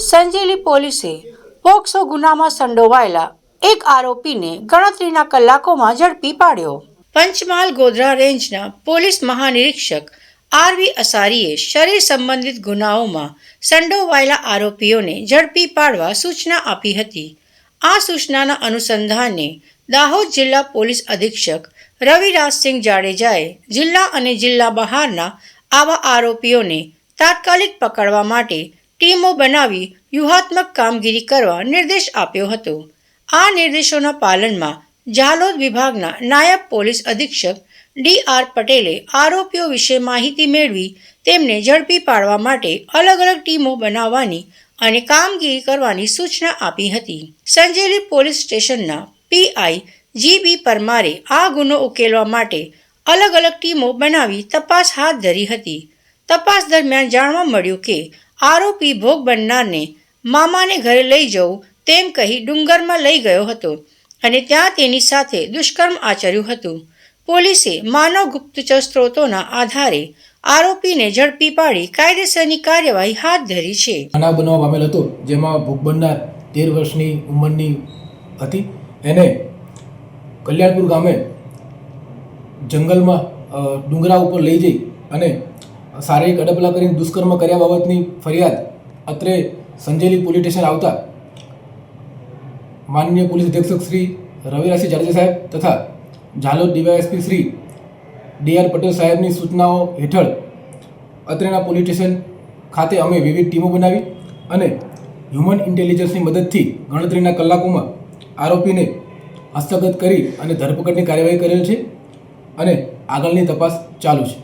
સંજેલી પોલીસે પોક્સો ગુનામાં સંડોવાયેલા એક આરોપીને ગણતરીના કલાકોમાં ઝડપી પાડ્યો. પંચમહાલ ગોધરા રેન્જના પોલીસ મહાનિરીક્ષક આરવી અસારીએ શરીર સંબંધિત ગુનાઓમાં સંડોવાયેલા આરોપીઓને ઝડપી પાડવા સૂચના આપી હતી. આ સૂચનાના અનુસંધાને દાહોદ જિલ્લા પોલીસ અધિક્ષક રવિરાજસિંહ જાડેજાએ જિલ્લા અને જિલ્લા બહારના આવા આરોપીઓને તાત્કાલિક પકડવા માટે ટીમો બનાવી વ્યૂહાત્મક કામગીરી કરવા નિર્દેશ આપ્યો હતો. આ નિર્દેશોના પાલનમાં જાલોદ વિભાગના નાયબ પોલીસ અધિક્ષક ડી આર પટેલે આરોપીઓ વિશે માહિતી મેળવી તેમને ઝડપી પાડવા માટે અલગ અલગ ટીમો બનાવવાની અને કામગીરી કરવાની સૂચના આપી હતી. સંજેલી પોલીસ સ્ટેશનના પીઆઈ જી બી પરમારે આ ગુનો ઉકેલવા માટે અલગ અલગ ટીમો બનાવી તપાસ હાથ ધરી હતી. તપાસ દરમિયાન જાણવા મળ્યું કે આરોપી ભોગ બનનારને મામાને ઘરે લઈ જવું તેમ કહી ડુંગરમાં લઈ ગયો હતો અને ત્યાં તેની સાથે દુષ્કર્મ આચર્યું હતું. પોલીસે માનવ ગુપ્તચર સ્ત્રોતોના આધારે આરોપીને ઝડપી પાડી કાયદેસરની કાર્યવાહી હાથ ધરી છે. બનાવ બનવા પામેલ હતો, જેમાં ભોગ બનનાર તેર વર્ષની ઉંમરની હતી એને કલ્યાણપુર ગામે જંગલમાં ડુંગરા ઉપર લઈ જઈ અને શારીરિક અડપલા કરીને દુષ્કર્મ કર્યા બાબતની ફરિયાદ અત્રે સંજેલી પોલીસ સ્ટેશન આવતા માનનીય પોલીસ અધિક્ષક શ્રી રવિરાજસિંહ જાડેજા સાહેબ તથા Jhalod DySP Shri D R Patel સાહેબની સૂચનાઓ હેઠળ અત્રેના પોલીસ સ્ટેશન ખાતે અમે વિવિધ ટીમો બનાવી અને હ્યુમન ઇન્ટેલિજન્સની મદદથી ગણતરીના કલાકોમાં આરોપીને હસ્તગત કરી અને ધરપકડની કાર્યવાહી કરેલ છે અને આગળની તપાસ ચાલુ છે.